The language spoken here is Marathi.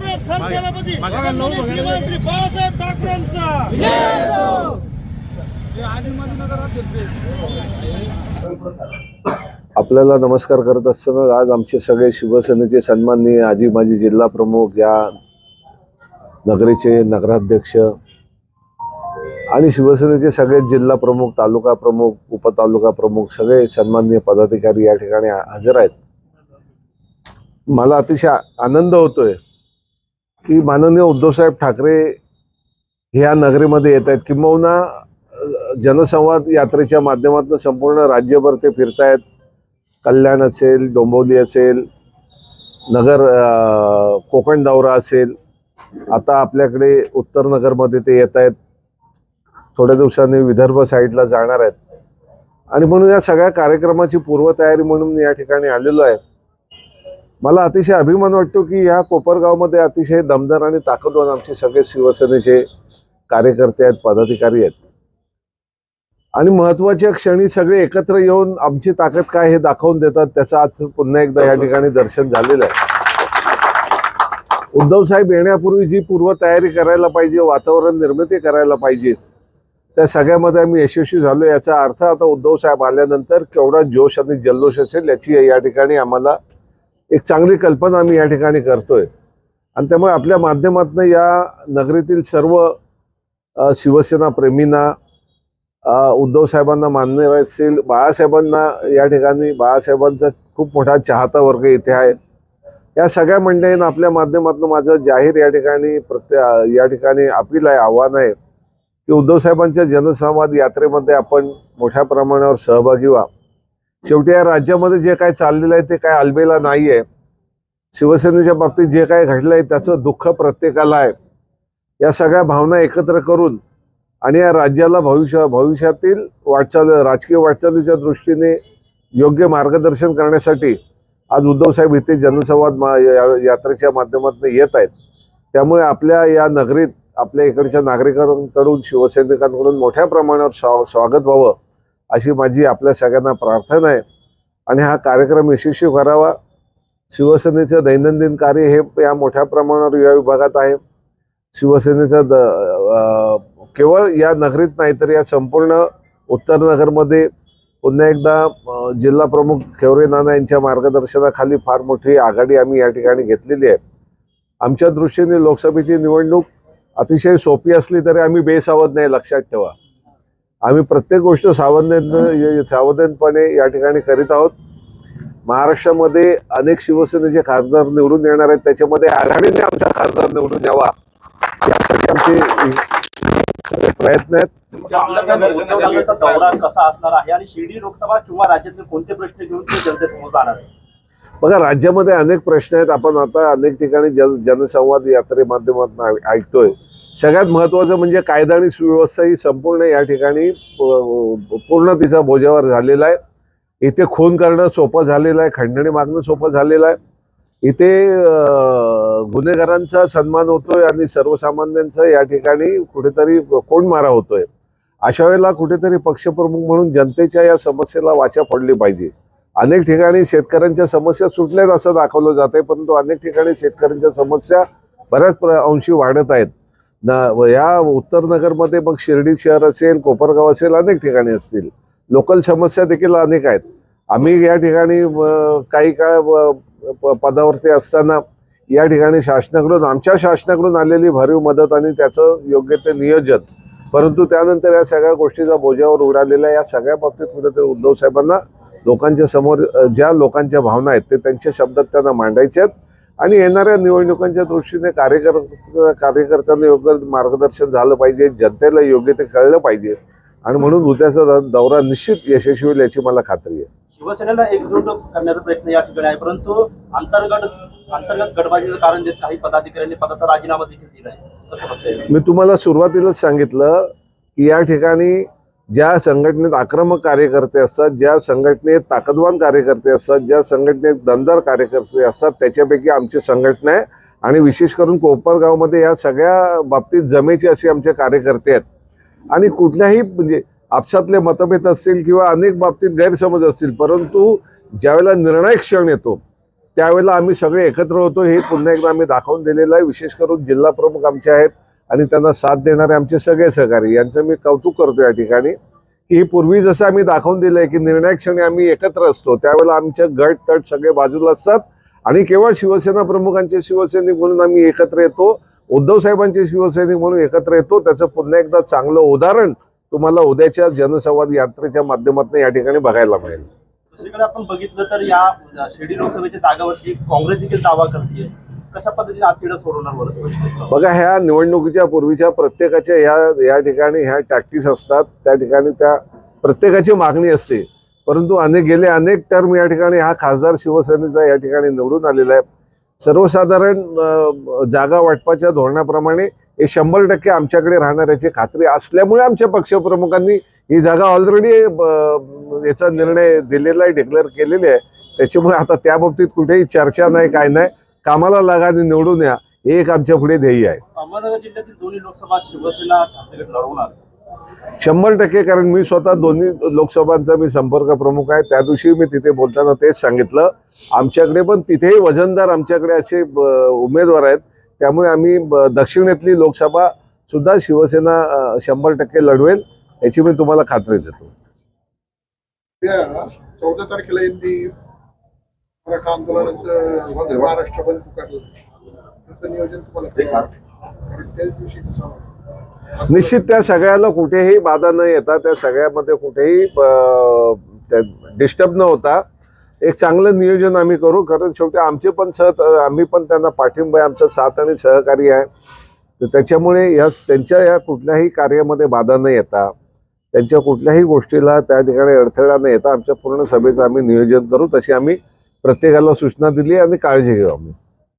सरसेनापती माननीय श्रीमान श्री बाळासाहेब ठाकरेंचा. आपल्याला नमस्कार करत असताना आज आमचे सगळे शिवसेनेचे सन्माननीय आजी माजी जिल्हा प्रमुख या नगरीचे नगराध्यक्ष आणि शिवसेनेचे सगळे जिल्हा प्रमुख तालुका प्रमुख उपतालुका प्रमुख सगळे सन्माननीय पदाधिकारी या ठिकाणी हजर आहेत. मला अतिशय आनंद होतोय की माननीय उद्धवसाहेब ठाकरे ह्या नगरीमध्ये येत आहेत. किंबहुना जनसंवाद यात्रेच्या माध्यमातून संपूर्ण राज्यभर ते फिरतायत. कल्याण असेल डोंबिवली असेल नगर कोकण दौरा असेल. आता आपल्याकडे उत्तर नगरमध्ये ते येत आहेत. थोड्या दिवसांनी विदर्भ साईडला जाणार आहेत. आणि म्हणून या सगळ्या कार्यक्रमाची पूर्वतयारी म्हणून या ठिकाणी आलेलो आहे. मला अतिशय अभिमान वाटतो की ह्या कोपरगावमध्ये अतिशय दमदार आणि ताकदवान आमचे सगळे शिवसेनेचे कार्यकर्ते आहेत पदाधिकारी आहेत. आणि महत्त्वाच्या क्षणी सगळे एकत्र येऊन आमची ताकद काय हे दाखवून देतात त्याचं आज पुन्हा एकदा या ठिकाणी दर्शन झालेलं आहे. उद्धव साहेब येण्यापूर्वी जी पूर्वतयारी करायला पाहिजे वातावरण निर्मिती करायला पाहिजे त्या सगळ्यामध्ये आम्ही यशस्वी झालो याचा अर्थ आता उद्धव साहेब आल्यानंतर केवढा जोश आणि जल्लोष असेल याची या ठिकाणी आम्हाला एक चांगली कल्पना आम्ही या ठिकाणी करतोय. आणि त्यामुळे आपल्या माध्यमातून या नगरीतील सर्व शिवसेना प्रेमींना उद्धव साहेबांना मान्य असेल बाळासाहेबांना या ठिकाणी बाळासाहेबांचा खूप मोठा चाहता वर्ग इथे आहे. या सगळ्या मंडळींना आपल्या माध्यमातून माझं जाहीर या ठिकाणी प्रत्ये या ठिकाणी अपील आहे आव्हान आहे की उद्धव साहेबांच्या जनसंवाद यात्रेमध्ये आपण मोठ्या प्रमाणावर सहभागी व्हा. शेवटी या राज्यामध्ये जे काय चाललेलं आहे ते काय अलबेला नाही आहे शिवसेनेच्या बाबतीत जे काय घडलं आहे त्याचं दुःख प्रत्येकाला आहे. या सगळ्या भावना एकत्र करून आणि या राज्याला भविष्य भविष्यातील वाटचाल राजकीय वाटचालीच्या दृष्टीने योग्य मार्गदर्शन करण्यासाठी आज उद्धव साहेब इथे जनसंवाद मा- या- यात्रेच्या माध्यमातून येत आहेत. त्यामुळे आपल्या या नगरीत आपल्या इकडच्या नागरिकांकडून शिवसैनिकांकडून मोठ्या प्रमाणावर स्वा स्वागत व्हावं. अशी माझी आपल्या सगळ्यांना प्रार्थना आहे. आणि हा कार्यक्रम यशस्वी करावा. शिवसेनेचं दैनंदिन कार्य हे या मोठ्या प्रमाणावर या विभागात आहे. शिवसेनेचं द केवळ या नगरीत नाही तर या संपूर्ण उत्तर नगरमध्ये पुन्हा एकदा जिल्हा प्रमुख खेवरे नाना यांच्या मार्गदर्शनाखाली फार मोठी आघाडी आम्ही या ठिकाणी घेतलेली आहे. आमच्या दृष्टीने लोकसभेची निवडणूक अतिशय सोपी असली तरी आम्ही बेसावध नाही लक्षात ठेवा. आम्ही प्रत्येक गोष्ट सावधान सावधानपणे या ठिकाणी करीत आहोत. महाराष्ट्रामध्ये अनेक शिवसेनेचे खासदार निवडून येणार आहेत त्याच्यामध्ये आघाडीने आमचा खासदार निवडून यावा. यासाठी आमचे सगळे प्रयत्न आहेत. तुमच्या आमदार उद्धव ठाकरेंचा दौरा कसा असणार आहे आणि शिर्डी लोकसभा किंवा राज्यातले कोणते प्रश्न घेऊन ते जनतेसमोर जाणार आहे बघा राज्यामध्ये अनेक प्रश्न आहेत. आपण आता अनेक ठिकाणी जन जनसंवाद यात्रे माध्यमातून ऐकतोय. सगळ्यात महत्त्वाचं म्हणजे कायदा आणि सुव्यवस्था ही संपूर्ण या ठिकाणी पूर्ण तिचा बोजावर झालेला आहे. इथे खून करणं सोपं झालेलं आहे खंडणी मागणं सोपं झालेलं आहे. इथे गुन्हेगारांचा सन्मान होतोय आणि सर्वसामान्यांचा या ठिकाणी कुठेतरी कोण मारा होतोय. अशा वेळेला कुठेतरी पक्षप्रमुख म्हणून जनतेच्या या समस्येला वाचा पडली पाहिजे. अनेक ठिकाणी शेतकऱ्यांच्या समस्या सुटल्यात असं दाखवलं जात आहे परंतु अनेक ठिकाणी शेतकऱ्यांच्या समस्या बऱ्याच प्र- अंशी वाढत आहेत. न या उत्तर नगरमध्ये मग शिर्डी शहर असेल कोपरगाव असेल अनेक ठिकाणी असतील. लोकल समस्या देखील अनेक आहेत. आम्ही या ठिकाणी काही काळ प- पदावरती असताना या ठिकाणी शासनाकडून आमच्या शासनाकडून आलेली भरीव मदत आणि त्याचं योग्य ते नियोजन परंतु त्यानंतर या सगळ्या गोष्टीचा बोजावर उडालेल्या या सगळ्या बाबतीत कुठेतरी उद्धव साहेबांना लोकांच्या समोर ज्या लोकांच्या भावना आहेत ते त्यांच्या शब्दात त्यांना मांडायच्या आहेत. आणि येणाऱ्या निवडणुकांच्या दृष्टीने कार्यकर्ते कार्यकर्त्यांना योग्य मार्गदर्शन झालं पाहिजे जनतेला योग्य ते कळलं पाहिजे. आणि म्हणून उद्याचा दौरा निश्चित यशस्वी होईल याची मला खात्री आहे. शिवसेनेला एकजूट करण्याचा प्रयत्न या ठिकाणी आहे परंतु अंतर्गत अंतर्गत गडबाजीचं कारण देत काही पदाधिकाऱ्यांनी पदाचा राजीनामा देखील दिला आहे मी तुम्हाला सुरुवातीलाच सांगितलं की या ठिकाणी ज्या संघटनेत आक्रमक कार्यकर्ते असतात ज्या संघटनेत ताकदवान कार्यकर्ते असतात ज्या संघटनेत दमदार कार्यकर्ते असतात त्याच्यापैकी आमची संघटना आहे. आणि विशेष करून कोपरगावमध्ये या सगळ्या बाबतीत जमेचे असे आमचे कार्यकर्ते आहेत. आणि कुठल्याही म्हणजे आपसातले मतभेद असतील किंवा अनेक बाबतीत गैरसमज असतील परंतु ज्यावेळेला निर्णायक क्षण येतो त्यावेळेला आम्ही सगळे एकत्र होतो. हे पुन्हा एकदा आम्ही दाखवून दिलेलं आहे. विशेष करून जिल्हा प्रमुख आमचे आहेत. आणि त्यांना साथ देणारे आमचे सगळे सहकारी. यांचं मी कौतुक करतो या ठिकाणी की पूर्वी जसं आम्ही दाखवून दिलंय की निर्णायक क्षणी आम्ही एकत्र असतो त्यावेळेला आमचे गट तट सगळे बाजूला असतात. आणि केवळ शिवसेना प्रमुखांचे शिवसैनिक म्हणून आम्ही एकत्र येतो उद्धव साहेबांचे शिवसैनिक म्हणून एकत्र येतो. त्याचं पुन्हा एकदा चांगलं उदाहरण तुम्हाला उद्याच्या जनसंवाद यात्रेच्या माध्यमातून या ठिकाणी बघायला मिळेल. दुसरीकडे आपण बघितलं तर या शिर्डी लोकसभेच्या जागावरती काँग्रेस देखील दावा करते कशा पद्धतीने आतिडं सोडवणार बरं बघा ह्या निवडणुकीच्या पूर्वीच्या प्रत्येकाच्या ह्या या ठिकाणी ह्या टॅक्टिस असतात. त्या ठिकाणी त्या प्रत्येकाची मागणी असते. परंतु अनेक गेले अनेक टर्म या ठिकाणी हा खासदार शिवसेनेचा या ठिकाणी निवडून आलेला आहे. सर्वसाधारण जागा वाटपाच्या धोरणाप्रमाणे हे शंभर टक्के आमच्याकडे राहणार याची खात्री असल्यामुळे आमच्या पक्षप्रमुखांनी ही जागा ऑलरेडी याचा निर्णय दिलेला आहे डिक्लेअर केलेली आहे. त्याच्यामुळे आता त्या बाबतीत कुठेही चर्चा नाही काय नाही. कामाला लागा आणि निवडून या हे एक आमच्या पुढे ध्येय आहे. अहमदनगर जिल्ह्यातील दोन्ही लोकसभा शिवसेना ठाकरे गट लढवणार. शंभर टक्के कारण मी स्वतः दोन्ही लोकसभांचा मी संपर्क प्रमुख आहे. त्या दिवशी मी तिथे बोलताना तेच सांगितलं. आमच्याकडे पण तिथेही वजनदार आमच्याकडे असे उमेदवार आहेत. त्यामुळे आम्ही दक्षिणेतली लोकसभा सुद्धा शिवसेना शंभर टक्के लढवेल याची मी तुम्हाला खात्री देतो. त्या चौदा तारखेला मराठा आंदोलनाचं महाराष्ट्र बंद पुकारलं त्याचं नियोजन तुम्हाला? कारण त्याच दिवशी कसा निश्चित त्या सगळ्याला कुठेही बाधा न येता त्या सगळ्यामध्ये कुठेही डिस्टर्ब न होता एक चांगलं नियोजन आम्ही करू. कारण शेवटी आमचे पण सह आम्ही पण त्यांना पाठिंबा आहे. आमचं साथ आणि सहकार्य आहे. तर त्याच्यामुळे या त्यांच्या या कुठल्याही कार्यामध्ये बाधा न येता त्यांच्या कुठल्याही गोष्टीला त्या ठिकाणी अडथळा न येता आमच्या पूर्ण सभेचं आम्ही नियोजन करू. तशी आम्ही प्रत्येकाला सूचना दिली आणि काळजी घेऊ आम्ही.